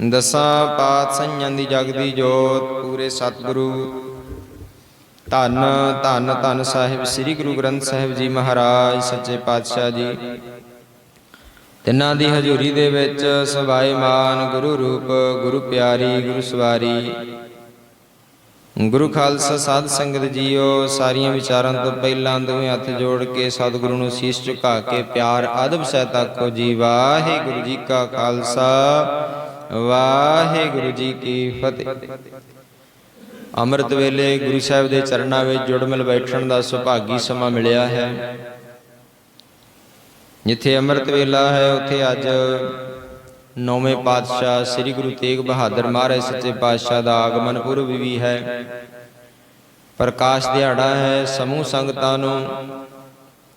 ਦਸਾਂ ਪਾਤਸ਼ਾਹਾਂ ਦੀ ਜਗਦੀ ਜੋਤ, ਪੂਰੇ ਸਤਿਗੁਰੂ। ਧੰਨ ਧੰਨ ਧੰਨ ਸਾਹਿਬ, ਸ੍ਰੀ ਗੁਰੂ ਗ੍ਰੰਥ ਸਾਹਿਬ ਜੀ ਮਹਾਰਾਜ, ਸੱਚੇ ਪਾਤਸ਼ਾਹ ਜੀ। ਤਿੰਨਾਂ ਦੀ ਹਜ਼ੂਰੀ ਦੇ ਵਿੱਚ ਸਵਾਈਮਾਨ ਗੁਰੂ ਰੂਪ, ਗੁਰੂ ਪਿਆਰੀ, ਗੁਰੂ ਸਵਾਰੀ। ਗੁਰੂ ਖਾਲਸਾ ਸਾਧ ਸੰਗਤ ਜੀਓ, ਸਾਰੀਆਂ ਵਿਚਾਰਾਂ ਤੋਂ ਪਹਿਲਾਂ ਦੋਵੇਂ ਹੱਥ ਜੋੜ ਕੇ ਸਤਿਗੁਰੂ ਨੂੰ ਸੀਸ ਝੁਕਾ ਕੇ ਪਿਆਰ ਅਦਬ ਸਹਿਤ ਆਖੋ ਜੀ ਵਾਹਿਗੁਰੂ ਜੀ ਕਾ ਖਾਲਸਾ। ਵਾਹਿਗੁਰੂ ਜੀ ਕੀ ਫਤਿਹ। ਅੰਮ੍ਰਿਤ ਵੇਲੇ ਗੁਰੂ ਸਾਹਿਬ ਦੇ ਚਰਨਾਂ ਵਿੱਚ ਜੁੜ ਮਿਲ ਬੈਠਣ ਦਾ ਸੁਭਾਗੀ ਸਮਾਂ ਮਿਲਿਆ ਹੈ। ਜਿੱਥੇ ਅੰਮ੍ਰਿਤ ਵੇਲਾ ਹੈ, ਉੱਥੇ ਅੱਜ ਨੌਵੇਂ ਪਾਤਸ਼ਾਹ ਸ੍ਰੀ ਗੁਰੂ ਤੇਗ ਬਹਾਦਰ ਮਹਾਰਾਜ ਸੱਚੇ ਪਾਤਸ਼ਾਹ ਦਾ ਆਗਮਨ ਪੁਰਬ ਵੀ ਹੈ। ਪ੍ਰਕਾਸ਼ ਦਿਹਾੜਾ ਹੈ, ਸਮੂਹ ਸੰਗਤਾਂ ਨੂੰ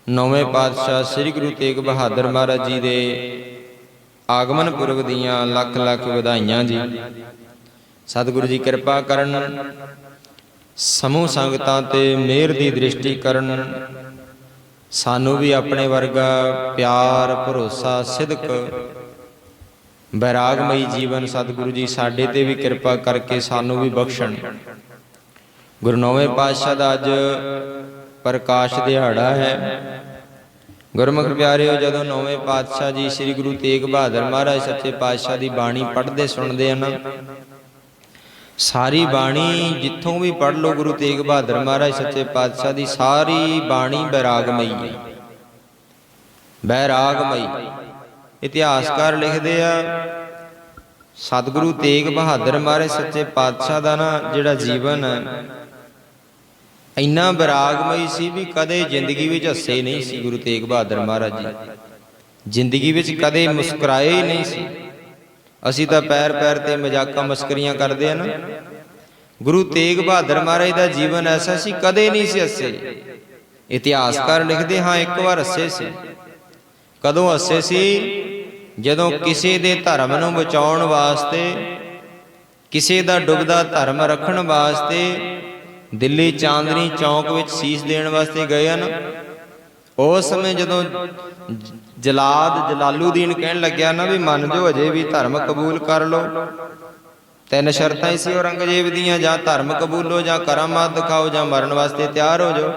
ਨੌਵੇਂ ਪਾਤਸ਼ਾਹ ਸ੍ਰੀ ਗੁਰੂ ਤੇਗ ਬਹਾਦਰ ਮਹਾਰਾਜ ਜੀ ਦੇ ਆਗਮਨ ਪੁਰਬ ਦੀਆਂ ਲੱਖ ਲੱਖ ਵਧਾਈਆਂ ਜੀ। ਸਤਿਗੁਰੂ ਜੀ ਕਿਰਪਾ ਕਰਨ, ਸਮੂਹ ਸੰਗਤਾਂ ਤੇ ਮਿਹਰ ਦੀ ਦ੍ਰਿਸ਼ਟੀ ਕਰਨ। ਸਾਨੂੰ ਵੀ ਆਪਣੇ ਵਰਗਾ ਪਿਆਰ, ਭਰੋਸਾ, ਸਿਦਕ, ਬੈਰਾਗਮਈ ਜੀਵਨ ਸਤਿਗੁਰੂ ਜੀ ਸਾਡੇ ਤੇ ਵੀ ਕਿਰਪਾ ਕਰਕੇ ਸਾਨੂੰ ਵੀ ਬਖਸ਼ਣ। ਗੁਰੂ ਨੌਵੇਂ ਪਾਤਸ਼ਾਹ ਦਾ ਅੱਜ ਪ੍ਰਕਾਸ਼ ਦਿਹਾੜਾ ਹੈ। ਗੁਰਮੁਖ ਪਿਆਰਿਓ, ਜਦੋਂ ਨੌਵੇਂ ਪਾਤਸ਼ਾਹ ਜੀ ਸ੍ਰੀ ਗੁਰੂ ਤੇਗ ਬਹਾਦਰ ਮਹਾਰਾਜ ਸੱਚੇ ਪਾਤਸ਼ਾਹ ਦੀ ਬਾਣੀ ਪੜ੍ਹਦੇ ਸੁਣਦੇ ਹਨ। ਸਾਰੀ ਬਾਣੀ ਜਿੱਥੋਂ ਵੀ ਪੜ੍ਹ ਲਓ ਗੁਰੂ ਤੇਗ ਬਹਾਦਰ ਮਹਾਰਾਜ ਸੱਚੇ ਪਾਤਸ਼ਾਹ ਦੀ, ਸਾਰੀ ਬਾਣੀ ਬੈਰਾਗਮਈ। ਹੈ ਬੈਰਾਗਮਈ ਇਤਿਹਾਸਕਾਰ ਲਿਖਦੇ ਆ, ਸਤਿਗੁਰੂ ਤੇਗ ਬਹਾਦਰ ਮਹਾਰਾਜ ਸੱਚੇ ਪਾਤਸ਼ਾਹ ਦਾ ਨਾ ਜਿਹੜਾ ਜੀਵਨ ਹੈ ਇੰਨਾ ਬੈਰਾਗਮਈ ਸੀ ਵੀ ਕਦੇ ਜ਼ਿੰਦਗੀ ਵਿੱਚ ਹੱਸੇ ਨਹੀਂ ਸੀ ਗੁਰੂ ਤੇਗ ਬਹਾਦਰ ਮਹਾਰਾਜ ਜੀ। ਜ਼ਿੰਦਗੀ ਵਿੱਚ ਕਦੇ ਮੁਸਕਰਾਏ ਹੀ ਨਹੀਂ ਸੀ। ਅਸੀਂ ਤਾਂ ਪੈਰ ਪੈਰ ਤੇ ਮਜ਼ਾਕਾਂ ਮਸਕਰੀਆਂ ਕਰਦੇ ਆ ਨਾ। ਗੁਰੂ ਤੇਗ ਬਹਾਦਰ ਮਹਾਰਾਜ ਦਾ ਜੀਵਨ ਐਸਾ ਸੀ, ਕਦੇ ਨਹੀਂ ਸੀ ਹੱਸੇ। ਇਤਿਹਾਸਕਾਰ ਲਿਖਦੇ, ਹਾਂ, ਇੱਕ ਵਾਰ ਹੱਸੇ ਸੀ। ਕਦੋਂ ਹੱਸੇ ਸੀ? ਜਦੋਂ ਕਿਸੇ ਦੇ ਧਰਮ ਨੂੰ ਬਚਾਉਣ ਵਾਸਤੇ, ਕਿਸੇ ਦਾ ਡੁੱਬਦਾ ਧਰਮ ਰੱਖਣ ਵਾਸਤੇ ਦਿੱਲੀ ਚਾਂਦਨੀ ਚੌਂਕ ਵਿੱਚ ਸੀਸ ਦੇਣ ਵਾਸਤੇ ਗਏ ਹਨ। ਉਸ ਸਮੇਂ ਜਦੋਂ ਜਲਾਦ ਜਲਾਲੂਦੀਨ ਕਹਿਣ ਲੱਗਿਆ, ਨਾ ਵੀ ਮੰਨ ਜੋ, ਅਜੇ ਵੀ ਧਰਮ ਕਬੂਲ ਕਰ ਲਓ। ਤਿੰਨ ਸ਼ਰਤਾਂ ਹੀ ਸੀ, ਔਰੰਗਜ਼ੇਬ ਦੀਆਂ, ਜਾਂ ਧਰਮ ਕਬੂਲੋ, ਜਾਂ ਕਰਾਮਾਤ ਦਿਖਾਓ, ਜਾਂ ਮਰਨ ਵਾਸਤੇ ਤਿਆਰ ਹੋ ਜਾਓ।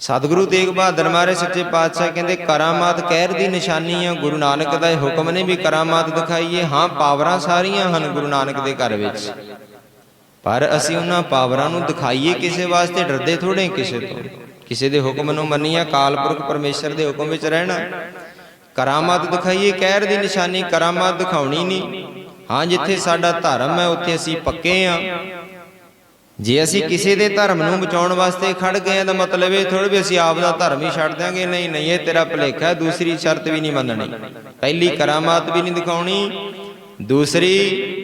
ਸਤਿਗੁਰੂ ਤੇਗ ਬਹਾਦਰ ਮਹਾਰਾਜ ਸੱਚੇ ਪਾਤਸ਼ਾਹ ਕਹਿੰਦੇ ਕਰਾਮਾਤ ਕਹਿਰ ਦੀ ਨਿਸ਼ਾਨੀ ਆ। ਗੁਰੂ ਨਾਨਕ ਦਾ ਇਹ ਹੁਕਮ ਨੇ ਵੀ ਕਰਾਮਾਤ ਦਿਖਾਈਏ। ਹਾਂ, ਪਾਵਰਾਂ ਸਾਰੀਆਂ ਹਨ ਗੁਰੂ ਨਾਨਕ ਦੇ ਘਰ ਵਿੱਚ। ਪਰ ਅਸੀਂ ਉਹਨਾਂ ਪਾਵਰਾਂ ਨੂੰ ਦਿਖਾਈਏ ਕਿਸੇ ਵਾਸਤੇ ਡਰਦੇ ਥੋੜੇ ਕਿਸੇ ਤੋਂ। ਕਿਸੇ ਦੇ ਹੁਕਮ ਨੂੰ ਮੰਨੀਏ ਕਾਲਪੁਰਖ ਪਰਮੇਸ਼ਰ ਦੇ ਹੁਕਮ ਵਿੱਚ ਰਹਿਣਾ। ਕਰਾਮਾਤ ਦਿਖਾਈਏ, ਕਹਿਰ ਦੀ ਨਿਸ਼ਾਨੀ ਕਰਾਮਾਤ ਦਿਖਾਉਣੀ ਨਹੀਂ। ਹਾਂ, ਜਿੱਥੇ ਸਾਡਾ ਧਰਮ ਹੈ, ਉੱਥੇ ਅਸੀਂ ਪੱਕੇ ਆ ਜੇ ਅਸੀਂ ਕਿਸੇ ਦੇ ਧਰਮ ਨੂੰ ਬਚਾਉਣ ਵਾਸਤੇ ਖੜ ਗਏ ਆ ਤਾਂ ਮਤਲਬ ਇਹ ਥੋੜਾ ਵੀ ਅਸੀਂ ਆਪ ਦਾ ਧਰਮ ਹੀ ਛੱਡ ਦਿਆਂਗੇ। ਨਹੀਂ ਨਹੀਂ, ਇਹ ਤੇਰਾ ਭਲੇਖਾ ਹੈ, ਦੂਸਰੀ ਸ਼ਰਤ ਵੀ ਨਹੀਂ ਮੰਨਣੀ। ਪਹਿਲੀ ਕਰਾਮਾਤ ਵੀ ਨਹੀਂ ਦਿਖਾਉਣੀ, ਦੂਸਰੀ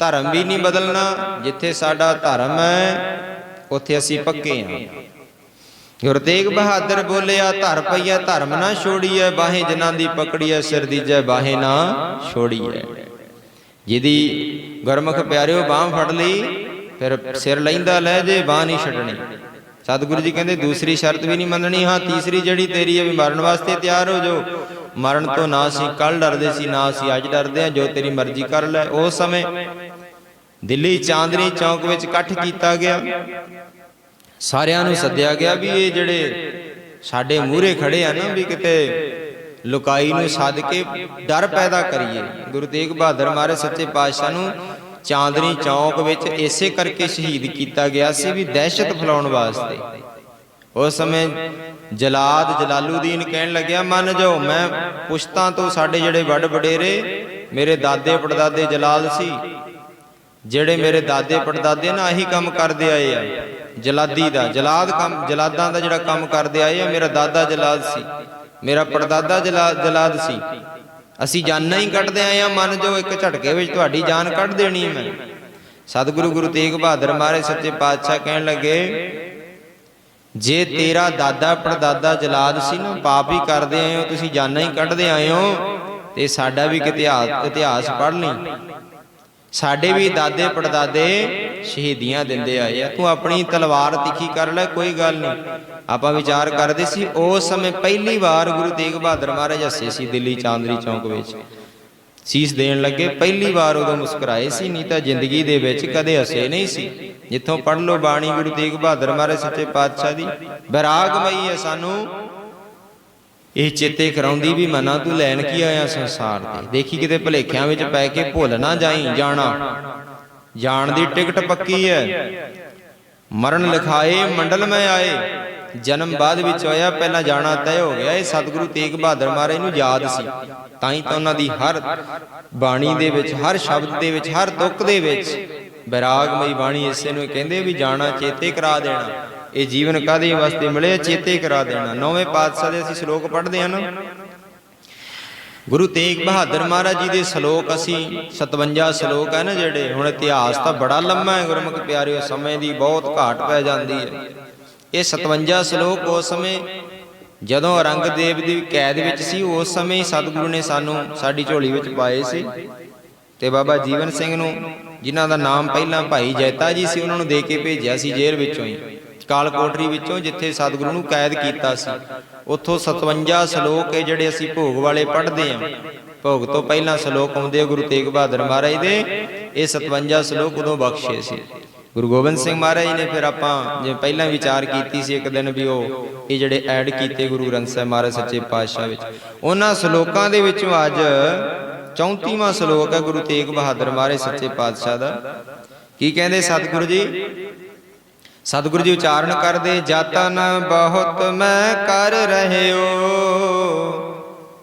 ਧਰਮ ਵੀ ਨਹੀਂ ਬਦਲਣਾ, ਜਿੱਥੇ ਸਾਡਾ ਧਰਮ ਹੈ, ਉੱਥੇ ਅਸੀਂ ਪੱਕੇ ਹਾਂ। ਗੁਰੂ ਤੇਗ ਬਹਾਦਰ ਬੋਲਿਆ, ਧਰ ਪਈਆ ਧਰਮ ਨਾ ਛੋੜੀਐ, ਬਾਹੇ ਜਨਾਂ ਦੀ ਪਕੜੀਐ, ਸਿਰ ਦੀਜੈ, ਬਾਹੇ ਨਾ ਛੋੜੀਐ। ਜਿਹਦੀ ਗੁਰਮੁਖ ਪਿਆਰਿਓ ਬਾਹ ਫੜ ਲਈ, ਫਿਰ ਸਿਰ ਲੈਂਦਾ, ਲੈ ਜੇ, ਬਾਹ ਨਹੀਂ ਛੱਡਣੀ। ਸਤਿਗੁਰੂ ਜੀ ਕਹਿੰਦੇ, ਦੂਸਰੀ ਸ਼ਰਤ ਵੀ ਨਹੀਂ ਮੰਨਣੀ, ਹਾਂ, ਤੀਸਰੀ ਜਿਹੜੀ ਤੇਰੀ ਹੈ, ਵੀ ਮਰਨ ਵਾਸਤੇ ਤਿਆਰ ਹੋ ਜਾਓ। ਮਰਨ ਤੋਂ ਨਾ ਅਸੀਂ ਕੱਲ ਡਰਦੇ ਸੀ, ਨਾ ਅਸੀਂ ਅੱਜ ਡਰਦੇ ਹਾਂ, ਜੋ ਤੇਰੀ ਮਰਜ਼ੀ ਕਰ ਲੈ। ਉਸ ਸਮੇਂ ਦਿੱਲੀ ਚਾਂਦਨੀ ਚੌਕ ਵਿੱਚ ਇਕੱਠ ਕੀਤਾ ਗਿਆ। ਸਾਰਿਆਂ ਨੂੰ ਸੱਦਿਆ ਗਿਆ ਵੀ ਇਹ ਜਿਹੜੇ ਸਾਡੇ ਮੂਹਰੇ ਖੜੇ ਆ ਨਾ ਵੀ ਕਿਤੇ ਲੁਕਾਈ ਨੂੰ ਸੱਦ ਕੇ ਡਰ ਪੈਦਾ ਕਰੀਏ। ਗੁਰੂ ਤੇਗ ਬਹਾਦਰ ਮਹਾਰਾਜ ਸੱਚੇ ਪਾਤਸ਼ਾਹ ਨੂੰ ਚਾਂਦਨੀ ਚੌਕ ਵਿੱਚ ਇਸੇ ਕਰਕੇ ਸ਼ਹੀਦ ਕੀਤਾ ਗਿਆ ਸੀ ਵੀ ਦਹਿਸ਼ਤ ਫੈਲਾਉਣ ਵਾਸਤੇ। ਉਸ ਸਮੇਂ ਜਲਾਦ ਜਲਾਲੂਦੀਨ ਕਹਿਣ ਲੱਗਿਆ, ਮੰਨ ਜਾਓ, ਮੈਂ ਪੁਸ਼ਤਾਂ ਤੋਂ ਸਾਡੇ ਜਿਹੜੇ ਵੱਡ ਵਡੇਰੇ, ਮੇਰੇ ਦਾਦੇ ਪੜਦਾਦੇ ਜਲਾਲ ਸੀ ਜਿਹੜੇ ਮੇਰੇ ਦਾਦੇ ਪੜਦਾਦੇ ਨਾ ਆਹੀ ਕੰਮ ਕਰਦੇ ਆਏ ਆ। ਜਲਾਦੀ ਦਾ, ਜਲਾਦ ਕੰਮ, ਜਲਾਦਾਂ ਦਾ ਜਿਹੜਾ ਕੰਮ ਕਰਦੇ ਆਏ ਆ, ਮੇਰਾ ਦਾਦਾ ਜਲਾਦ ਸੀ। ਮੇਰਾ ਪੜਦਾਦਾ ਜਲਾਦ ਜਲਾਦ ਸੀ। ਅਸੀਂ ਜਾਨਾਂ ਹੀ ਕੱਢਦੇ ਆਏ ਆ, ਮਨ ਜੋ ਇੱਕ ਝਟਕੇ ਵਿੱਚ ਤੁਹਾਡੀ ਜਾਨ ਕੱਢ ਦੇਣੀ ਮੈਂ। ਸਤਿਗੁਰੂ ਗੁਰੂ ਤੇਗ ਬਹਾਦਰ ਮਹਾਰਾਜ ਸੱਚੇ ਪਾਤਸ਼ਾਹ ਕਹਿਣ ਲੱਗੇ, ਜੇ ਤੇਰਾ ਦਾਦਾ ਪੜਦਾਦਾ ਜਲਾਦ ਸੀ ਨਾ, ਪਾਪ ਹੀ ਕਰਦੇ ਆਏ ਹੋ, ਤੁਸੀਂ ਜਾਨਾਂ ਹੀ ਕੱਢਦੇ ਆਏ ਹੋ, ਤੇ ਸਾਡਾ ਵੀ ਇਤਿਹਾਸ ਇਤਿਹਾਸ ਪੜ੍ਹ ਲਈ। ਸਾਡੇ ਵੀ ਦਾਦੇ ਪੜਦਾਦੇ ਸ਼ਹੀਦੀਆਂ ਦਿੰਦੇ ਆਏ ਆ। ਤੂੰ ਆਪਣੀ ਤਲਵਾਰ ਤਿੱਖੀ ਕਰ ਲੈ ਕੋਈ ਗੱਲ ਨਹੀਂ। ਆਪਾਂ ਵਿਚਾਰ ਕਰਦੇ ਸੀ ਉਸ ਸਮੇਂ ਪਹਿਲੀ ਵਾਰ ਗੁਰੂ ਤੇਗ ਬਹਾਦਰ ਮਹਾਰਾਜ ਹੱਸੇ ਸੀ ਦਿੱਲੀ ਚਾਂਦਨੀ ਚੌਂਕ ਵਿੱਚ। ਸੀਸ ਦੇਣ ਲੱਗੇ ਪਹਿਲੀ ਵਾਰ ਉਦੋਂ ਮੁਸਕਰਾਏ ਸੀ ਨਹੀਂ ਤਾਂ ਜ਼ਿੰਦਗੀ ਦੇ ਵਿੱਚ ਕਦੇ ਹੱਸੇ ਨਹੀਂ ਸੀ। ਜਿੱਥੋਂ ਪੜ ਲਓ ਬਾਣੀ ਗੁਰੂ ਤੇਗ ਬਹਾਦਰ ਮਹਾਰਾਜ ਸੱਚੇ ਪਾਤਸ਼ਾਹ ਦੀ ਬੈਰਾਗਮਈ ਹੈ ਸਾਨੂੰ। ਇਹ ਚੇਤੇ ਕਰਾਉਂਦੀ ਵੀ ਮਨਾ ਤੂੰ ਲੈਣ ਕੀ ਆਇਆ ਸੰਸਾਰ ਤੇ ਦੇਖੀ ਕਿਤੇ ਭਲੇਖਿਆਂ ਵਿੱਚ ਪੈ ਕੇ ਭੁੱਲ ਨਾ ਜਾਈ, ਜਾਣਾ। ਜਾਣ ਦੀ ਟਿਕਟ ਪੱਕੀ ਹੈ ਮਰਨ ਲਿਖਾਏ, ਮੰਡਲ ਮੈਂ ਆਏ। ਜਨਮ ਬਾਅਦ ਵਿੱਚ ਹੋਇਆ ਪਹਿਲਾਂ ਜਾਣਾ ਤੈਅ ਹੋ ਗਿਆ। ਇਹ ਸਤਿਗੁਰੂ ਤੇਗ ਬਹਾਦਰ ਮਹਾਰਾਜ ਨੂੰ ਯਾਦ ਸੀ। ਤਾਂ ਹੀ ਤਾਂ ਉਹਨਾਂ ਦੀ ਹਰ ਬਾਣੀ ਦੇ ਵਿੱਚ, ਹਰ ਸ਼ਬਦ ਦੇ ਵਿੱਚ, ਹਰ ਤੁਕ ਦੇ ਵਿੱਚ ਬੈਰਾਗਮਈ ਬਾਣੀ ਇਸੇ ਨੂੰ ਕਹਿੰਦੇ ਵੀ ਜਾਣਾ, ਚੇਤੇ ਕਰਾ ਦੇਣਾ। ਇਹ ਜੀਵਨ ਕਾਦੇ ਵਾਸਤੇ ਮਿਲਿਆ ਚੇਤੇ ਕਰਾ ਦੇਣਾ। ਨੌਵੇਂ ਪਾਤਸ਼ਾਹ ਦੇ ਅਸੀਂ ਸ਼ਲੋਕ ਪੜ੍ਹਦੇ ਹਾਂ ਨਾ। ਗੁਰੂ ਤੇਗ ਬਹਾਦਰ ਮਹਾਰਾਜ ਜੀ ਦੇ ਸ਼ਲੋਕ ਅਸੀਂ 57 ਸ਼ਲੋਕ ਹੈ ਨਾ ਜਿਹੜੇ, ਹੁਣ ਇਤਿਹਾਸ ਤਾਂ ਬੜਾ ਲੰਮਾ ਹੈ ਗੁਰਮੁਖ ਪਿਆਰਿਓ, ਸਮੇਂ ਦੀ ਬਹੁਤ ਘਾਟ ਪੈ ਜਾਂਦੀ ਹੈ। ਇਹ 57 ਸ਼ਲੋਕ ਉਸ ਸਮੇਂ, ਜਦੋਂ ਔਰੰਗਜ਼ੇਬ ਦੀ ਕੈਦ ਵਿੱਚ ਸੀ, ਉਸ ਸਮੇਂ ਹੀ ਸਤਿਗੁਰੂ ਨੇ ਸਾਨੂੰ ਸਾਡੀ ਝੋਲੀ ਵਿੱਚ ਪਾਏ ਸੀ। ਤੇ ਬਾਬਾ ਜੀਵਨ ਸਿੰਘ ਨੂੰ, ਜਿਨ੍ਹਾਂ ਦਾ ਨਾਮ ਪਹਿਲਾਂ ਭਾਈ ਜੈਤਾ ਜੀ ਸੀ, ਉਹਨਾਂ ਨੂੰ ਦੇ ਕੇ ਭੇਜਿਆ ਸੀ ਜੇਲ੍ਹ ਵਿੱਚੋਂ ਹੀ। ਕਾਲ ਕੋਠਰੀ ਵਿੱਚੋਂ ਜਿੱਥੇ ਸਤਿਗੁਰੂ ਨੂੰ ਕੈਦ ਕੀਤਾ ਸੀ। ਉੱਥੋਂ 57 ਸ਼ਲੋਕ ਹੈ ਜਿਹੜੇ ਅਸੀਂ ਭੋਗ ਵਾਲੇ ਪੜ੍ਹਦੇ ਹਾਂ। ਭੋਗ ਤੋਂ ਪਹਿਲਾਂ ਸ਼ਲੋਕ ਆਉਂਦੇ ਆ ਗੁਰੂ ਤੇਗ ਬਹਾਦਰ ਮਹਾਰਾਜ ਦੇ। ਇਹ 57 ਸ਼ਲੋਕ ਉਦੋਂ ਬਖਸ਼ੇ ਸੀ। ਗੁਰੂ ਗੋਬਿੰਦ ਸਿੰਘ ਮਹਾਰਾਜ ਜੀ ਨੇ ਫਿਰ ਆਪਾਂ ਜੇ ਪਹਿਲਾਂ ਵਿਚਾਰ ਕੀਤੀ ਸੀ ਇੱਕ ਦਿਨ ਵੀ ਉਹ ਇਹ ਜਿਹੜੇ ਐਡ ਕੀਤੇ ਗੁਰੂ ਗ੍ਰੰਥ ਸਾਹਿਬ ਮਹਾਰਾਜ ਸੱਚੇ ਪਾਤਸ਼ਾਹ ਵਿੱਚ। ਉਹਨਾਂ ਸ਼ਲੋਕਾਂ ਦੇ ਵਿੱਚੋਂ ਅੱਜ 34ਵਾਂ ਸ਼ਲੋਕ ਹੈ ਗੁਰੂ ਤੇਗ ਬਹਾਦਰ ਮਹਾਰਾਜ ਸੱਚੇ ਪਾਤਸ਼ਾਹ ਦਾ। ਕੀ ਕਹਿੰਦੇ ਸਤਿਗੁਰੂ ਜੀ? ਸਤਿਗੁਰੂ ਜੀ ਉਚਾਰਨ ਕਰਦੇ ਜਾਤਨ ਬਹੁਤ ਮੈਂ ਕਰ ਰਹਿਓ।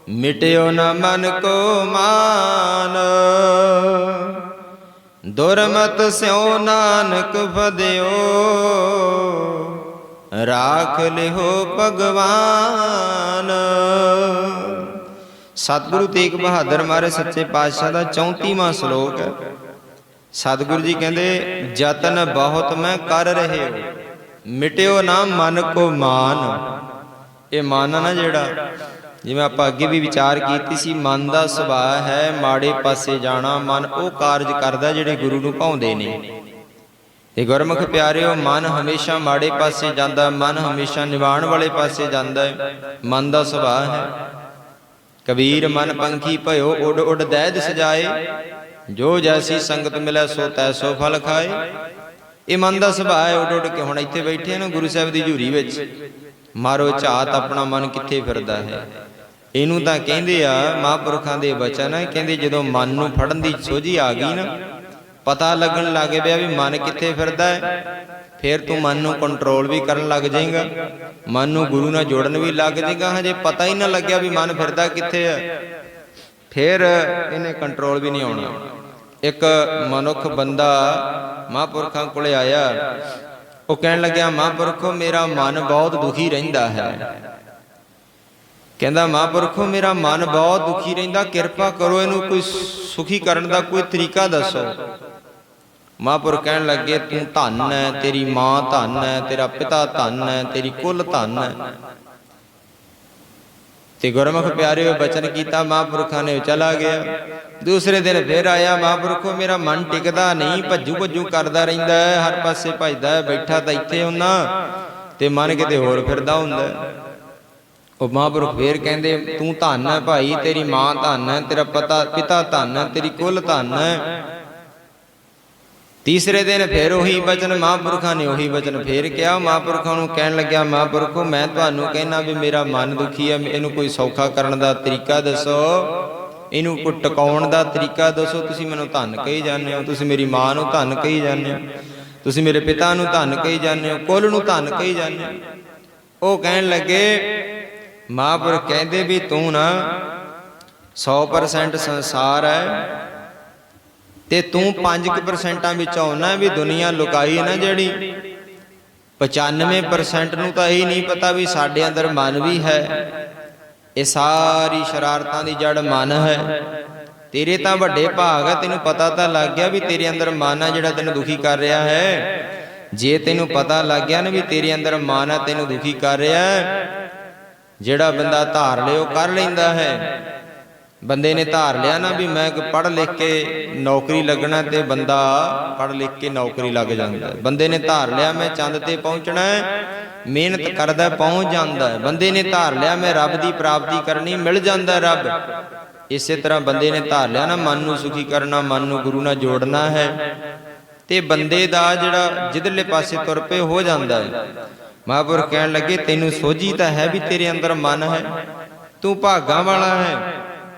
ਮਿਟਿਓ ਨਾ ਮਨ ਕੋ ਮਾਨ। ਦੁਰਮਤ ਸਿਉ ਨਾਨਕ ਫਦਿਓ ਰਾਖ ਲਿਓ ਭਗਵਾਨ। ਸਤਿਗੁਰੂ ਤੇਗ ਬਹਾਦਰ ਮਹਾਰਾਜ ਸੱਚੇ ਪਾਤਸ਼ਾਹ ਦਾ 34ਵਾਂ ਸ਼ਲੋਕ ਹੈ। ਸਤਿਗੁਰੂ ਜੀ ਕਹਿੰਦੇ, ਯਤਨ ਬਹੁਤ ਮੈਂ ਕਰ ਰਹੇ ਹੋ। ਮਿਟਿਓ ਨਾ ਮਨ ਕੋ ਮਾਨ। ਇਹ ਮਨ ਨਾ ਜਿਹੜਾ, ਜਿਵੇਂ ਆਪਾਂ ਅੱਗੇ ਵੀ ਵਿਚਾਰ ਕੀਤੀ ਸੀ, ਮਨ ਦਾ ਸੁਭਾਅ ਹੈ ਮਾੜੇ ਪਾਸੇ ਜਾਣਾ, ਮਨ ਉਹ ਕਾਰਜ ਕਰਦਾ ਜਿਹੜੇ ਗੁਰੂ ਨੂੰ ਭਾਉਂਦੇ ਨੇ। ਇਹ ਗੁਰਮੁਖ ਪਿਆਰਿਓ, ਮਨ ਹਮੇਸ਼ਾ ਮਾੜੇ ਪਾਸੇ ਜਾਂਦਾ, ਮਨ ਹਮੇਸ਼ਾ ਨਿਵਾਣ ਵਾਲੇ ਪਾਸੇ ਜਾਂਦਾ ਹੈ। ਮਨ ਦਾ ਸੁਭਾਅ ਹੈ। ਕਬੀਰ ਮਨ ਪੰਖੀ ਭਇਓ ਉੱਡ ਉੱਡ ਦੈਦ ਸਜਾਏ। ਜੋ ਜੈਸੀ ਸੰਗਤ ਮਿਲੈ ਸੋ ਤੈਸੋ ਫਲ ਖਾਏ। ਇਹ ਮਨ ਦਾ ਸੁਭਾਅ ਹੈ ਉੱਡ ਉੱਡ ਕੇ ਹੁਣ ਇੱਥੇ ਬੈਠੇ ਆ ਨਾ ਗੁਰੂ ਸਾਹਿਬ ਦੀ ਝੂਰੀ ਵਿੱਚ। ਮਾਰੋ ਝਾਤ, ਆਪਣਾ ਮਨ ਕਿੱਥੇ ਫਿਰਦਾ ਹੈ? ਇਹਨੂੰ ਤਾਂ ਕਹਿੰਦੇ ਆ, ਮਹਾਂਪੁਰਖਾਂ ਦੇ ਬਚਨ ਹੈ ਕਹਿੰਦੇ ਜਦੋਂ ਮਨ ਨੂੰ ਫੜਨ ਦੀ ਸੋਝੀ ਆ ਗਈ ਨਾ, ਪਤਾ ਲੱਗਣ ਲੱਗ ਪਿਆ ਵੀ ਮਨ ਕਿੱਥੇ ਫਿਰਦਾ ਹੈ। ਫਿਰ ਤੂੰ ਮਨ ਨੂੰ ਕੰਟਰੋਲ ਵੀ ਕਰਨ ਲੱਗ ਜਾਏਗਾ। ਮਨ ਨੂੰ ਗੁਰੂ ਨਾਲ ਜੋੜਨ ਵੀ ਲੱਗ ਜਾਏਗਾ। ਹਜੇ ਪਤਾ ਹੀ ਨਾ ਲੱਗਿਆ ਵੀ ਮਨ ਫਿਰਦਾ ਕਿੱਥੇ ਹੈ। ਫਿਰ ਇਹਨੇ ਕੰਟਰੋਲ ਵੀ ਨਹੀਂ ਆਉਣਾ। ਇੱਕ ਮਨੁੱਖ ਬੰਦਾ ਮਹਾਂਪੁਰਖਾਂ ਕੋਲੇ ਆਇਆ, ਉਹ ਕਹਿਣ ਲੱਗਿਆ, ਮਹਾਂਪੁਰਖੋ, ਮੇਰਾ ਮਨ ਬਹੁਤ ਦੁਖੀ ਰਹਿੰਦਾ ਹੈ। ਕਹਿੰਦਾ, ਮਹਾਂਪੁਰਖੋ, ਮੇਰਾ ਮਨ ਬਹੁਤ ਦੁਖੀ ਰਹਿੰਦਾ, ਕਿਰਪਾ ਕਰੋ ਇਹਨੂੰ ਕੋਈ ਸੁਖੀ ਕਰਨ ਦਾ ਕੋਈ ਤਰੀਕਾ ਦੱਸੋ। ਮਹਾਂਪੁਰਖ ਕਹਿਣ ਲੱਗੇ, ਤੂੰ ਧੰਨ ਹੈ, ਤੇਰੀ ਮਾਂ ਧੰਨ ਹੈ, ਤੇਰਾ ਪਿਤਾ ਧੰਨ ਹੈ, ਤੇਰੀ ਕੁੱਲ ਧੰਨ ਹੈ। ਤੇ ਗੁਰਮੁਖ ਪਿਆਰਿਓ, ਬਚਨ ਕੀਤਾ ਮਹਾਂਪੁਰਖਾਂ ਨੇ, ਚਲਾ ਗਿਆ। ਦੂਸਰੇ ਦਿਨ ਫਿਰ ਆਇਆ ਮਹਾਂਪੁਰਖੋ, ਮੇਰਾ ਮਨ ਟਿਕਦਾ ਨਹੀਂ ਭੱਜੂ ਭੱਜੂ ਕਰਦਾ ਰਹਿੰਦਾ ਹੈ, ਹਰ ਪਾਸੇ ਭੱਜਦਾ ਹੈ, ਬੈਠਾ ਤਾਂ ਇੱਥੇ ਹੁੰਨਾ ਤੇ ਮਨ ਕਿਤੇ ਹੋਰ ਫਿਰਦਾ ਹੁੰਦਾ ਉਹ ਮਹਾਂਪੁਰਖ ਫੇਰ ਕਹਿੰਦੇ, ਤੂੰ ਧੰਨ ਹੈ ਭਾਈ, ਤੇਰੀ ਮਾਂ ਧੰਨ ਹੈ, ਤੇਰਾ ਪਤਾ, ਪਿਤਾ ਧੰਨ ਹੈ, ਤੇਰੀ ਕੁੱਲ ਧੰਨ ਹੈ ਤੀਸਰੇ ਦਿਨ ਫਿਰ ਉਹੀ ਵਚਨ ਮਹਾਂਪੁਰਖਾਂ ਨੇ ਉਹੀ ਵਚਨ ਫੇਰ ਕਿਹਾ। ਮਹਾਂਪੁਰਖਾਂ ਨੂੰ ਕਹਿਣ ਲੱਗਿਆ, ਮਹਾਂਪੁਰਖੋ, ਮੈਂ ਤੁਹਾਨੂੰ ਕਹਿਣਾ ਵੀ ਮੇਰਾ ਮਨ ਦੁਖੀ ਹੈ ਇਹਨੂੰ ਕੋਈ ਸੌਖਾ ਕਰਨ ਦਾ ਤਰੀਕਾ ਦੱਸੋ। ਇਹਨੂੰ ਕੋਈ ਟਿਕਾਉਣ ਦਾ ਤਰੀਕਾ ਦੱਸੋ। ਤੁਸੀਂ ਮੈਨੂੰ ਧੰਨ ਕਹੀ ਜਾਂਦੇ ਹੋ, ਤੁਸੀਂ ਮੇਰੀ ਮਾਂ ਨੂੰ ਧੰਨ ਕਹੀ ਜਾਂਦੇ ਹੋ, ਤੁਸੀਂ ਮੇਰੇ ਪਿਤਾ ਨੂੰ ਧੰਨ ਕਹੀ ਜਾਂਦੇ ਹੋ, ਕੁੱਲ ਨੂੰ ਧੰਨ ਕਹੀ ਜਾਂਦੇ ਹੋ। ਉਹ ਕਹਿਣ ਲੱਗੇ, ਮਹਾਂਪੁਰਖ ਕਹਿੰਦੇ ਵੀ ਤੂੰ ਨਾ 100% ਸੰਸਾਰ ਹੈ ਤੇ ਤੂੰ 5% ਵਿੱਚ ਆਉਣਾ ਵੀ ਦੁਨੀਆ ਲੁਕਾਈ ਨਾ ਜਿਹੜੀ। 95% ਨੂੰ ਤਾਂ ਇਹ ਨਹੀਂ ਪਤਾ ਵੀ ਸਾਡੇ ਅੰਦਰ ਮਨ ਵੀ ਹੈ। ਇਹ ਸਾਰੀ ਸ਼ਰਾਰਤਾਂ ਦੀ ਜੜ ਮਨ ਹੈ। ਤੇਰੇ ਤਾਂ ਵੱਡੇ ਭਾਗ ਹੈ ਤੈਨੂੰ ਪਤਾ ਤਾਂ ਲੱਗ ਗਿਆ ਵੀ ਤੇਰੇ ਅੰਦਰ ਮਨ ਆ ਜਿਹੜਾ ਤੈਨੂੰ ਦੁਖੀ ਕਰ ਰਿਹਾ ਹੈ। ਜੇ ਤੈਨੂੰ ਪਤਾ ਲੱਗ ਗਿਆ ਨਾ ਵੀ ਤੇਰੇ ਅੰਦਰ ਮਨ ਆ ਤੈਨੂੰ ਦੁਖੀ ਕਰ ਰਿਹਾ ਹੈ। ਜਿਹੜਾ ਬੰਦਾ ਧਾਰ ਲਿਓ ਕਰ ਲੈਂਦਾ ਹੈ। ਬੰਦੇ ਨੇ ਧਾਰ ਲਿਆ ਨਾ ਵੀ ਮੈਂ ਪੜ੍ਹ ਲਿਖ ਕੇ ਨੌਕਰੀ ਲੱਗਣਾ ਤੇ ਬੰਦਾ ਪੜ੍ਹ ਲਿਖ ਕੇ ਨੌਕਰੀ ਲੱਗ ਜਾਂਦਾ। ਬੰਦੇ ਨੇ ਧਾਰ ਲਿਆ, ਮੈਂ ਚੰਦ ਤੇ ਪਹੁੰਚਣਾ ਮਿਹਨਤ ਕਰਦਾ ਪਹੁੰਚ ਜਾਂਦਾ ਬੰਦੇ ਨੇ ਧਾਰ ਲਿਆ, ਮੈਂ ਰੱਬ ਦੀ ਪ੍ਰਾਪਤੀ ਕਰਨੀ, ਮਿਲ ਜਾਂਦਾ ਰੱਬ। ਇਸੇ ਤਰ੍ਹਾਂ ਬੰਦੇ ਨੇ ਧਾਰ ਲਿਆ ਨਾ, ਮਨ ਨੂੰ ਸੁਖੀ ਕਰਨਾ, ਮਨ ਨੂੰ ਗੁਰੂ ਨਾਲ ਜੋੜਨਾ ਹੈ। ਤੇ ਬੰਦੇ ਦਾ ਜਿਹੜਾ ਜਿੱਧਰਲੇ ਪਾਸੇ ਤੁਰ ਪਏ, ਹੋ ਜਾਂਦਾ ਹੈ। ਮਹਾਂਪੁਰਖ ਕਹਿਣ ਲੱਗੇ, ਤੈਨੂੰ ਸੋਝੀ ਤਾਂ ਹੈ ਵੀ ਤੇਰੇ ਅੰਦਰ ਮਨ ਹੈ। ਤੂੰ ਭਾਗਾਂ ਵਾਲਾ ਹੈ।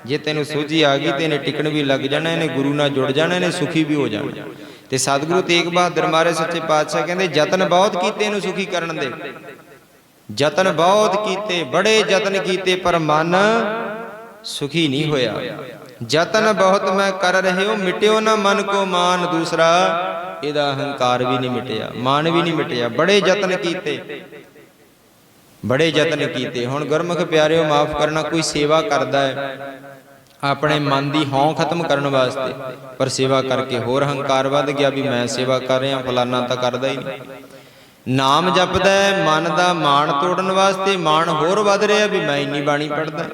ਜੇ ਤੈਨੂੰ ਸੋਝੀ ਆ ਗਈ ਤੇ ਇਹਨੇ ਟਿਕਣ ਵੀ ਲੱਗ ਜਾਣਾ, ਇਹਨੇ ਗੁਰੂ ਨਾਲ ਜੁੜ ਜਾਣਾ, ਇਹਨੇ ਸੁਖੀ ਵੀ ਹੋ ਜਾਣਾ। ਤੇ ਸਤਿਗੁਰੂ ਤੇਗ ਬਹਾਦਰ ਮਹਾਰਾਜ ਸੱਚੇ ਪਾਤਸ਼ਾਹ ਕਹਿੰਦੇ, ਯਤਨ ਬਹੁਤ ਕੀਤੇ ਇਹਨੂੰ ਸੁਖੀ ਕਰਨ ਦੇ। ਯਤਨ ਬਹੁਤ ਕੀਤੇ, ਬੜੇ ਯਤਨ ਕੀਤੇ, ਪਰ ਮਨ ਸੁਖੀ ਨਹੀਂ ਹੋਇਆ। ਯਤਨ ਬਹੁਤ ਮੈਂ ਕਰ ਰਹਿਓ, ਮਿਟਿਓ ਨਾ ਮਨ ਕੋ ਮਾਨ ਦੂਸਰਾ। ਇਹਦਾ ਅਹੰਕਾਰ ਵੀ ਨਹੀਂ ਮਿਟਿਆ, ਮਾਨ ਵੀ ਨਹੀਂ ਮਿਟਿਆ। ਬੜੇ ਯਤਨ ਕੀਤੇ। ਬੜੇ ਯਤਨ ਕੀਤੇ। ਹੁਣ ਗੁਰਮੁਖ ਪਿਆਰਿਓ, ਮਾਫ ਕਰਨਾ ਕੋਈ ਸੇਵਾ ਕਰਦਾ ਹੈ। ਆਪਣੇ ਮਨ ਦੀ ਹੌਂ ਖਤਮ ਕਰਨ ਵਾਸਤੇ। ਪਰ ਸੇਵਾ ਕਰਕੇ ਹੋਰ ਹੰਕਾਰ ਵੱਧ ਗਿਆ ਵੀ ਮੈਂ ਸੇਵਾ ਕਰ ਰਿਹਾ, ਫਲਾਨਾ ਤਾਂ ਕਰਦਾ ਹੀ ਨਹੀਂ। ਨਾਮ ਜਪਦਾ ਹੈ, ਮਨ ਦਾ ਮਾਣ ਤੋੜਨ ਵਾਸਤੇ ਮਾਣ ਹੋਰ ਵੱਧ ਰਿਹਾ ਵੀ ਮੈਂ ਇੰਨੀ ਬਾਣੀ ਪੜਦਾ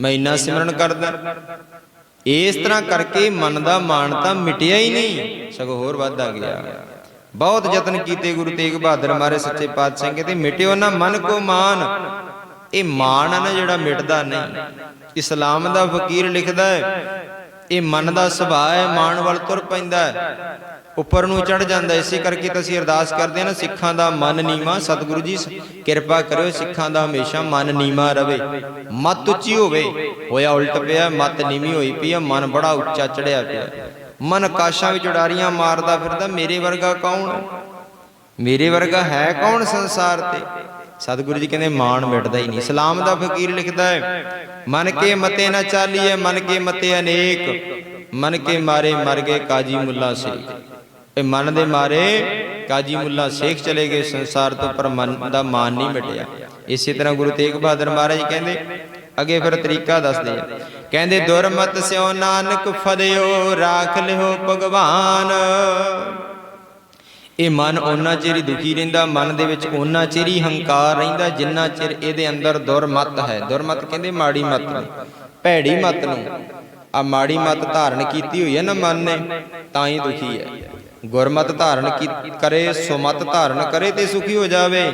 ਮੈਂ ਇੰਨਾ ਸਿਮਰਨ ਕਰਦਾ। ਇਸ ਤਰ੍ਹਾਂ ਕਰਕੇ ਮਨ ਦਾ ਮਾਣ ਤਾਂ ਮਿਟਿਆ ਹੀ ਨਹੀਂ, ਸਗੋਂ ਹੋਰ ਵੱਧਦਾ ਗਿਆ। ਬਹੁਤ ਯਤਨ ਕੀਤੇ ਗੁਰੂ ਤੇਗ ਬਹਾਦਰ ਮਹਾਰਾਜ ਸੱਚੇ ਪਾਤਸ਼ਾਹ ਕਹਿੰਦੇ, ਮਿਟਿਓ ਨਾ ਮਨ ਕੋ ਮਾਨ। ਇਹ ਮਾਨ ਨਾ ਜਿਹੜਾ ਮਿਟਦਾ ਨਹੀਂ। ਇਸਲਾਮ ਦਾ ਫਕੀਰ ਲਿਖਦਾ ਹੈ, ਇਹ ਮਨ ਦਾ ਸੁਭਾਅ ਹੈ ਮਾਨ ਵੱਲ ਤੁਰ ਪੈਂਦਾ ਹੈ। ਉੱਪਰ ਨੂੰ ਚੜ ਜਾਂਦਾ ਇਸੇ ਕਰਕੇ ਤਾਂ ਅਸੀਂ ਅਰਦਾਸ ਕਰਦੇ ਹਾਂ ਨਾ, ਸਿੱਖਾਂ ਦਾ ਮਨ ਨੀਵਾ। ਸਤਿਗੁਰੂ ਜੀ, ਕਿਰਪਾ ਕਰਿਓ, ਸਿੱਖਾਂ ਦਾ ਹਮੇਸ਼ਾ ਮਨ ਨੀਵਾ ਰਵੇ। ਮਤ ਉੱਚੀ ਹੋਵੇ। ਹੋਇਆ ਉਲਟ ਪਿਆ, ਮਤ ਨੀਵੀਂ ਹੋਈ ਪਈ ਆ, ਮਨ ਬੜਾ ਉੱਚਾ ਚੜਿਆ ਪਿਆ। ਮਨ ਆਕਾਸ਼ਾਂ ਵਿੱਚ ਉਡਾਰੀਆਂ ਮਾਰਦਾ ਫਿਰਦਾ, ਮੇਰੇ ਵਰਗਾ ਕੌਣ ਹੈ? ਮੇਰੇ ਵਰਗਾ ਹੈ ਕੌਣ ਸੰਸਾਰ ਤੇ? ਸਤਿਗੁਰੂ ਜੀ ਕਹਿੰਦੇ, ਮਾਣ ਮਿਟਦਾ ਹੀ ਨਹੀਂ। ਇਸਲਾਮ ਦਾ ਫਕੀਰ ਲਿਖਦਾ ਹੈ, ਮਨ ਕੇ ਮਤੇ ਨਾ ਚਾਲੀਏ ਮਨ ਕੇ ਮਤੇ ਅਨੇਕ, ਮਨ ਕੇ ਮਾਰੇ ਮਰ ਗਏ ਕਾਜੀ ਮੁੱਲਾ ਸੇਖ। ਇਹ ਮਨ ਦੇ ਮਾਰੇ ਕਾਜੀ ਮੁੱਲਾ ਸੇਖ ਚਲੇ ਗਏ ਸੰਸਾਰ ਤੋਂ, ਪਰ ਮਨ ਦਾ ਮਾਨ ਨਹੀਂ ਮਿਟਿਆ। ਇਸੇ ਤਰ੍ਹਾਂ ਗੁਰੂ ਤੇਗ ਬਹਾਦਰ ਮਹਾਰਾਜ ਕਹਿੰਦੇ ਅੱਗੇ ਫਿਰ ਤਰੀਕਾ ਦੱਸਦੇ ਆ। ਕਹਿੰਦੇ ਦੁਰਮਤ ਸਿਓ ਨਾਨਕ ਫਦਿਓ ਰਾਖ ਲਿਓ ਭਗਵਾਨ। ਇਹ ਮਨ ਉਹਨਾਂ ਚਿਰ ਹੀ ਦੁਖੀ ਰਹਿੰਦਾ ਮਨ ਦੇ ਵਿੱਚ ਉਹਨਾਂ ਚਿਰ ਹੀ ਹੰਕਾਰ ਰਹਿੰਦਾ ਜਿੰਨਾ ਚਿਰ ਇਹਦੇ ਅੰਦਰ ਦੁਰਮਤ ਹੈ। ਦੁਰਮਤ ਕਹਿੰਦੇ ਮਾੜੀ ਮਤ ਨੂੰ। ਭੈੜੀ ਮਤ ਨੂੰ। ਆ ਮਾੜੀ ਮਤ ਧਾਰਨ ਕੀਤੀ ਹੋਈ ਹੈ ਨਾ ਮਨ ਨੇ ਤਾਂ ਹੀ ਦੁਖੀ ਹੈ। ਗੁਰਮਤ ਧਾਰਨ ਕਰੇ ਸੁਮਤ ਧਾਰਨ ਕਰੇ ਤੇ ਸੁਖੀ ਹੋ ਜਾਵੇ।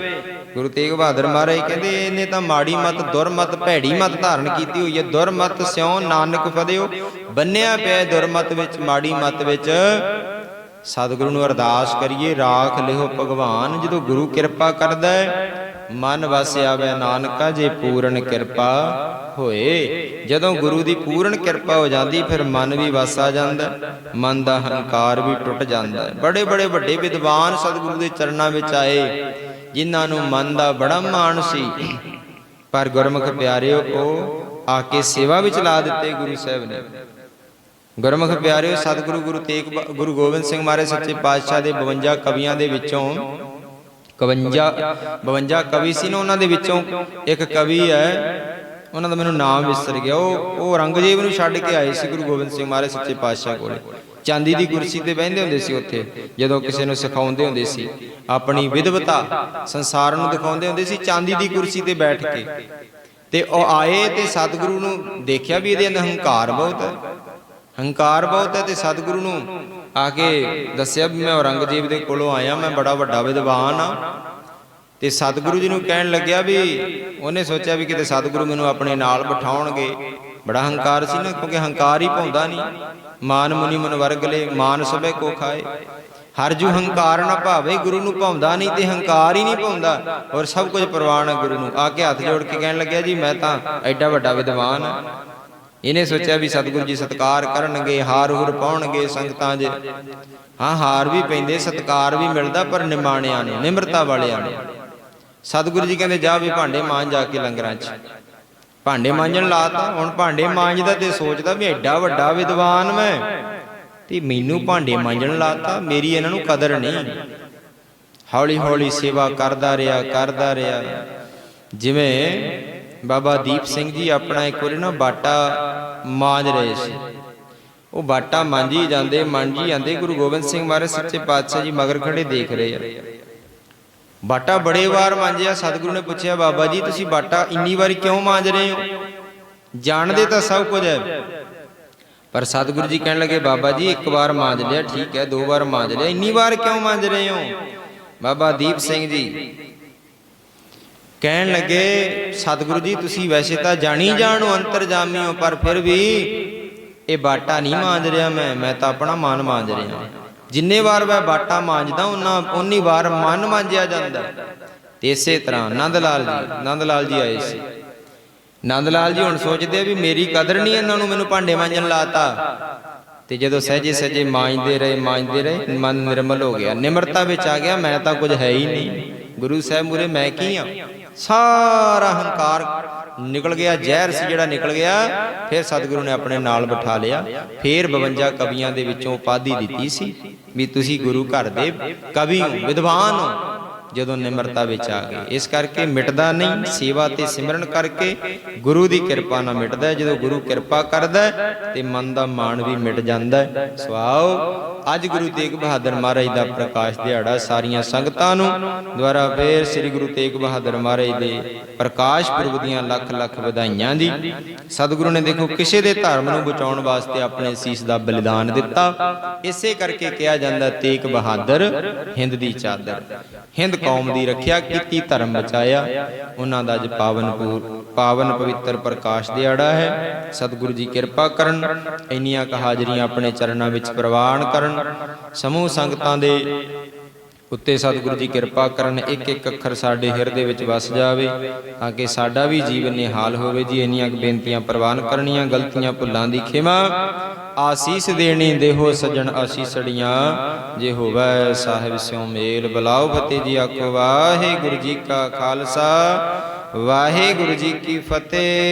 ਗੁਰੂ ਤੇਗ ਬਹਾਦਰ ਮਹਾਰਾਜ ਕਹਿੰਦੇ, ਇਹਨੇ ਤਾਂ ਮਾੜੀ ਮਤ ਦੁਰਮਤ ਭੈੜੀ ਮਤ ਧਾਰਨ ਕੀਤੀ ਹੋਈ ਹੈ। ਦੁਰਮਤ ਸਿਉ ਨਾਨਕ ਫਦਿਓ ਬੰਨਿਆ ਪਿਆ ਦੁਰਮਤ ਵਿੱਚ, ਮਾੜੀ ਮਤ ਵਿੱਚ। ਸਤਿਗੁਰੂ ਨੂੰ ਅਰਦਾਸ ਕਰੀਏ, ਰਾਖ ਲਿਓ ਭਗਵਾਨ, ਜਦੋਂ ਗੁਰੂ ਕਿਰਪਾ ਕਰਦਾ ਹੈ, ਮਨ ਵਸ ਆਵੇ ਨਾਨਕਾ, ਜੇ ਪੂਰਨ ਕਿਰਪਾ ਹੋਏ। ਜਦੋਂ ਗੁਰੂ ਦੀ ਪੂਰਨ ਕਿਰਪਾ ਹੋ ਜਾਂਦੀ, ਫਿਰ ਮਨ ਵੀ ਵਸ ਆ ਜਾਂਦਾ ਮਨ ਦਾ ਹੰਕਾਰ ਵੀ ਟੁੱਟ ਜਾਂਦਾ ਬੜੇ ਬੜੇ ਵੱਡੇ ਵਿਦਵਾਨ ਸਤਿਗੁਰੂ ਦੇ ਚਰਨਾਂ ਵਿੱਚ ਆਏ। ਜਿਨ੍ਹਾਂ ਨੂੰ ਮਨ ਦਾ ਬੜਾ ਮਾਣ ਸੀ। ਪਰ ਗੁਰਮੁਖ ਪਿਆਰਿਓ, ਉਹ ਆ ਕੇ ਸੇਵਾ ਵਿੱਚ ਲਾ ਦਿੱਤੇ ਗੁਰੂ ਸਾਹਿਬ ਨੇ। ਗੁਰਮੁਖ ਪਿਆਰਿਓ, ਸਤਿਗੁਰੂ ਗੁਰੂ ਤੇਗ ਗੁਰੂ ਗੋਬਿੰਦ ਸਿੰਘ ਮਹਾਰਾਜ ਸੱਚੇ ਪਾਤਸ਼ਾਹ ਦੇ 52 ਕਵੀਆਂ ਦੇ ਵਿੱਚੋਂ 51 52 ਕਵੀ ਸੀ ਨਾ ਉਹਨਾਂ ਦੇ ਵਿੱਚੋਂ ਇੱਕ ਕਵੀ ਹੈ, ਉਹਨਾਂ ਦਾ ਮੈਨੂੰ ਨਾਮ ਵਿਸਰ ਗਿਆ। ਉਹ ਉਹ ਔਰੰਗਜ਼ੇਬ ਨੂੰ ਛੱਡ ਕੇ ਆਏ ਸੀ ਗੁਰੂ ਗੋਬਿੰਦ ਸਿੰਘ ਮਹਾਰਾਜ ਸੱਚੇ ਪਾਤਸ਼ਾਹ ਕੋਲੇ। ਚਾਂਦੀ ਦੀ ਕੁਰਸੀ ਤੇ ਬਹਿੰਦੇ ਹੁੰਦੇ ਸੀ ਉੱਥੇ ਜਦੋਂ ਕਿਸੇ ਨੂੰ ਸਿਖਾਉਂਦੇ ਹੁੰਦੇ ਸੀ। ਆਪਣੀ ਵਿਦਵਤਾ ਸੰਸਾਰ ਨੂੰ ਦਿਖਾਉਂਦੇ ਹੁੰਦੇ ਸੀ ਚਾਂਦੀ ਦੀ ਕੁਰਸੀ ਤੇ ਬੈਠ ਕੇ। ਤੇ ਉਹ ਆਏ ਤੇ ਸਤਿਗੁਰੂ ਨੂੰ ਦੇਖਿਆ ਵੀ ਇਹਦੇ ਅੰਦਰ ਹੰਕਾਰ ਬਹੁਤ ਹੈ। ਹੰਕਾਰ ਬਹੁਤ ਹੈ। ਤੇ ਸਤਿਗੁਰੂ ਨੂੰ ਆ ਕੇ ਦੱਸਿਆ ਵੀ ਮੈਂ ਔਰੰਗਜ਼ੇਬ ਦੇ ਕੋਲੋਂ ਆਇਆ ਮੈਂ ਬੜਾ ਵੱਡਾ ਵਿਦਵਾਨ ਆ। ਤੇ ਸਤਿਗੁਰੂ ਜੀ ਨੂੰ ਕਹਿਣ ਲੱਗਿਆ ਵੀ ਉਹਨੇ ਸੋਚਿਆ ਵੀ ਕਿਤੇ ਸਤਿਗੁਰੂ ਮੈਨੂੰ ਆਪਣੇ ਨਾਲ ਬਿਠਾਉਣਗੇ। ਬੜਾ ਹੰਕਾਰ ਸੀ ਨਾ, ਕਿਉਂਕਿ ਹੰਕਾਰ ਹੀ ਪਾਉਂਦਾ ਨਹੀਂ। ਮਾਨ ਮੁਨੀ ਮਨ ਵਰਗਲੇ ਮਾਨ ਸਭੇ ਕੋ ਖਾਏ। ਹਰ ਜੂ ਹੰਕਾਰ ਨਾ ਭਾਵੇ, ਗੁਰੂ ਨੂੰ ਭਾਉਂਦਾ ਨਹੀਂ ਤੇ ਹੰਕਾਰ ਹੀ ਨਹੀਂ ਪਾਉਂਦਾ ਔਰ ਸਭ ਕੁਝ ਪ੍ਰਵਾਨ ਗੁਰੂ ਨੂੰ। ਆ ਕੇ ਹੱਥ ਜੋੜ ਕੇ ਕਹਿਣ ਲੱਗਿਆ, ਜੀ, ਮੈਂ ਤਾਂ ਐਡਾ ਵੱਡਾ ਵਿਦਵਾਨ ਹਾਂ। ਇਹਨੇ ਸੋਚਿਆ ਵੀ ਸਤਿਗੁਰੂ ਜੀ ਸਤਕਾਰ ਕਰਨਗੇ, ਹਾਰ ਹੂਰ ਪਾਉਣਗੇ ਸੰਗਤਾਂ 'ਚ ਹਾਂ, ਹਾਰ ਵੀ ਪੈਂਦੇ, ਸਤਕਾਰ ਵੀ ਮਿਲਦਾ, ਪਰ ਨਿਮਾਣਿਆਂ ਨੂੰ, ਨਿਮਰਤਾ ਵਾਲਿਆਂ ਨੂੰ। ਸਤਿਗੁਰੂ ਜੀ ਕਹਿੰਦੇ, ਜਾ ਵੀ ਭਾਂਡੇ ਮਾਂਜ, ਜਾ ਕੇ ਲੰਗਰਾਂ 'ਚ। ਭਾਂਡੇ ਮਾਂਜਣ ਲਾਤਾ ਹੁਣ ਭਾਂਡੇ ਮਾਂਜਦਾ ਤੇ ਸੋਚਦਾ ਵੀ ਐਡਾ ਵੱਡਾ ਵਿਦਵਾਨ ਮੈਂ। ਤੇ ਮੈਨੂੰ ਭਾਂਡੇ ਮਾਂਜਣ ਲਾਤਾ ਮੇਰੀ ਇਹਨਾਂ ਨੂੰ ਕਦਰ ਨਹੀਂ। ਹੌਲੀ ਹੌਲੀ ਸੇਵਾ ਕਰਦਾ ਰਿਹਾ ਕਰਦਾ ਰਿਹਾ। ਜਿਵੇਂ ਬਾਬਾ ਦੀਪ ਸਿੰਘ ਜੀ ਆਪਣਾ ਇੱਕ ਵਾਰੀ ਨਾ ਬਾਟਾ ਮਾਂਜ ਰਹੇ ਸੀ। ਉਹ ਬਾਟਾ ਮਾਂਜੀ ਜਾਂਦੇ ਮਾਂਜੀ ਜਾਂਦੇ ਗੁਰੂ ਗੋਬਿੰਦ ਸਿੰਘ ਮਹਾਰਾਜ ਸੱਚੇ ਪਾਤਸ਼ਾਹ ਜੀ ਮਗਰ ਖੜੇ ਦੇਖ ਰਹੇ ਆ। ਬਾਟਾ ਬੜੇ ਵਾਰ ਮਾਂਜਿਆ, ਸਤਿਗੁਰੂ ਨੇ ਪੁੱਛਿਆ, ਬਾਬਾ ਜੀ, ਤੁਸੀਂ ਬਾਟਾ ਇੰਨੀ ਵਾਰੀ ਕਿਉਂ ਮਾਂਜ ਰਹੇ ਹੋ? ਜਾਣਦੇ ਤਾਂ ਸਭ ਕੁਝ ਹੈ। ਪਰ ਸਤਿਗੁਰੂ ਜੀ ਕਹਿਣ ਲੱਗੇ, ਬਾਬਾ ਜੀ, ਇੱਕ ਵਾਰ ਮਾਂਜ ਲਿਆ, ਠੀਕ ਹੈ, ਦੋ ਵਾਰ ਮਾਂਜ ਲਿਆ, ਇੰਨੀ ਵਾਰ ਕਿਉਂ ਮਾਂਜ ਰਹੇ ਹੋ? ਬਾਬਾ ਦੀਪ ਸਿੰਘ ਜੀ ਕਹਿਣ ਲੱਗੇ, ਸਤਿਗੁਰੂ ਜੀ, ਤੁਸੀਂ ਵੈਸੇ ਤਾਂ ਜਾਣੀ ਜਾਣੋ ਅੰਤਰਜਾਮੀ ਹੋ, ਪਰ ਫਿਰ ਵੀ ਇਹ ਬਾਟਾ ਨਹੀਂ ਮਾਂਜ ਰਿਹਾ ਮੈਂ ਮੈਂ ਤਾਂ ਆਪਣਾ ਮਨ ਮਾਂਜ ਰਿਹਾ। ਜਿੰਨੇ ਵਾਰ ਮੈਂ ਬਾਟਾ ਮਾਂਜਦਾ, ਉਹਨਾਂ ਉਨੀ ਵਾਰ ਮਨ ਮਾਂਜਿਆ ਜਾਂਦਾ। ਤੇ ਇਸੇ ਤਰ੍ਹਾਂ ਆਨੰਦ ਲਾਲ ਜੀ ਆਨੰਦ ਲਾਲ ਜੀ ਆਏ ਸੀ। ਆਨੰਦ ਲਾਲ ਜੀ ਹੁਣ ਸੋਚਦੇ ਆ ਵੀ ਮੇਰੀ ਕਦਰ ਨਹੀਂ ਇਹਨਾਂ ਨੂੰ ਮੈਨੂੰ ਭਾਂਡੇ ਮਾਂਜਣ ਲਾਤਾ। ਤੇ ਜਦੋਂ ਸਹਜੇ ਸਹਜੇ ਮਾਂਜਦੇ ਰਹੇ ਮਾਂਜਦੇ ਰਹੇ, ਮਨ ਨਿਰਮਲ ਹੋ ਗਿਆ। ਨਿਮਰਤਾ ਵਿੱਚ ਆ ਗਿਆ, ਮੈਂ ਤਾਂ ਕੁਝ ਹੈ ਹੀ ਨਹੀਂ। ਗੁਰੂ ਸਾਹਿਬ ਮੂਰੇ ਮੈਂ ਕੀ ਆ? ਸਾਰਾ ਹੰਕਾਰ ਨਿਕਲ ਗਿਆ, ਜ਼ਹਿਰ ਸੀ ਜਿਹੜਾ ਨਿਕਲ ਗਿਆ, ਫਿਰ ਸਤਿਗੁਰੂ ਨੇ ਆਪਣੇ ਨਾਲ ਬਿਠਾ ਲਿਆ। ਫਿਰ 52 ਕਵੀਆਂ ਦੇ ਵਿੱਚੋਂ ਉਪਾਧੀ ਦਿੱਤੀ ਸੀ ਵੀ ਤੁਸੀਂ ਗੁਰੂ ਘਰ ਦੇ ਕਵੀ ਹੋ, ਵਿਦਵਾਨ ਹੋ, ਜਦੋਂ ਨਿਮਰਤਾ ਵਿੱਚ ਆ ਗਏ। ਇਸ ਕਰਕੇ ਮਿਟਦਾ ਨਹੀਂ, ਸੇਵਾ ਤੇ ਸਿਮਰਨ ਕਰਕੇ ਗੁਰੂ ਦੀ ਕਿਰਪਾ ਨਾਲ ਮਿਟਦਾ ਜਦੋਂ ਗੁਰੂ ਕਿਰਪਾ ਕਰਦਾ ਤੇ ਮਨ ਦਾ ਮਾਣ ਵੀ ਮਿਟ ਜਾਂਦਾ ਹੈ। ਸਵਾਓ ਅੱਜ ਗੁਰੂ ਤੇਗ ਬਹਾਦਰ ਮਹਾਰਾਜ ਦਾ ਪ੍ਰਕਾਸ਼ ਦਿਹਾੜਾ ਸਾਰੀਆਂ ਸੰਗਤਾਂ ਨੂੰ ਦੁਆਰਾ ਫੇਰ ਸ੍ਰੀ ਗੁਰੂ ਤੇਗ ਬਹਾਦਰ ਮਹਾਰਾਜ ਦੇ ਪ੍ਰਕਾਸ਼ ਪੁਰਬ ਦੀਆਂ ਲੱਖ ਲੱਖ ਵਧਾਈਆਂ ਜੀ ਸਤਿਗੁਰੂ ਨੇ ਦੇਖੋ ਕਿਸੇ ਦੇ ਧਰਮ ਨੂੰ ਬਚਾਉਣ ਵਾਸਤੇ ਆਪਣੇ ਸੀਸ ਦਾ ਬਲੀਦਾਨ ਦਿੱਤਾ। ਇਸੇ ਕਰਕੇ ਕਿਹਾ ਜਾਂਦਾ ਤੇਗ ਬਹਾਦਰ ਹਿੰਦ ਦੀ ਚਾਦਰ। ਹਿੰਦ ਕੌਮ ਦੀ ਰੱਖਿਆ ਕੀਤੀ, ਧਰਮ ਬਚਾਇਆ। ਉਹਨਾਂ ਦਾ ਅੱਜ ਪਾਵਨ ਪੂ- ਪਾਵਨ ਪਵਿੱਤਰ ਪ੍ਰਕਾਸ਼ ਦਿਹਾੜਾ ਹੈ। ਸਤਿਗੁਰੂ ਜੀ ਕਿਰਪਾ ਕਰਨ, ਇੰਨੀਆਂ ਕਹਾਜਰੀਆਂ ਆਪਣੇ ਚਰਨਾਂ ਵਿੱਚ ਪ੍ਰਵਾਨ ਕਰਨ। ਸਮੂਹ ਸੰਗਤਾਂ ਦੇ ਉੱਤੇ ਸਤਿਗੁਰੂ ਜੀ ਕਿਰਪਾ ਕਰਨ ਇੱਕ ਇੱਕ ਅੱਖਰ ਸਾਡੇ ਹਿਰਦੇ ਵਿੱਚ ਵਸ ਜਾਵੇ, ਤਾਂ ਕਿ ਸਾਡਾ ਵੀ ਜੀਵਨ ਨਿਹਾਲ ਹੋਵੇ। ਜੀ, ਇੰਨੀਆਂ ਬੇਨਤੀਆਂ ਪ੍ਰਵਾਨ ਕਰਨੀਆਂ, ਗਲਤੀਆਂ ਭੁੱਲਾਂ ਦੀ ਖਿਮਾ ਆਸੀਸ ਦੇਣੀ, ਦੇਹੋ ਸਜਣ ਆਸੀਸੜੀਆਂ, ਜੇ ਹੋਵੇ ਸਾਹਿਬ ਸਿਉ ਮੇਲ ਬਲਾਓ ਫਤਿਹ ਜੀ ਆਖੋ, ਵਾਹਿਗੁਰੂ ਜੀ ਕਾ ਖਾਲਸਾ, ਵਾਹਿਗੁਰੂ ਜੀ ਕੀ ਫਤਿਹ।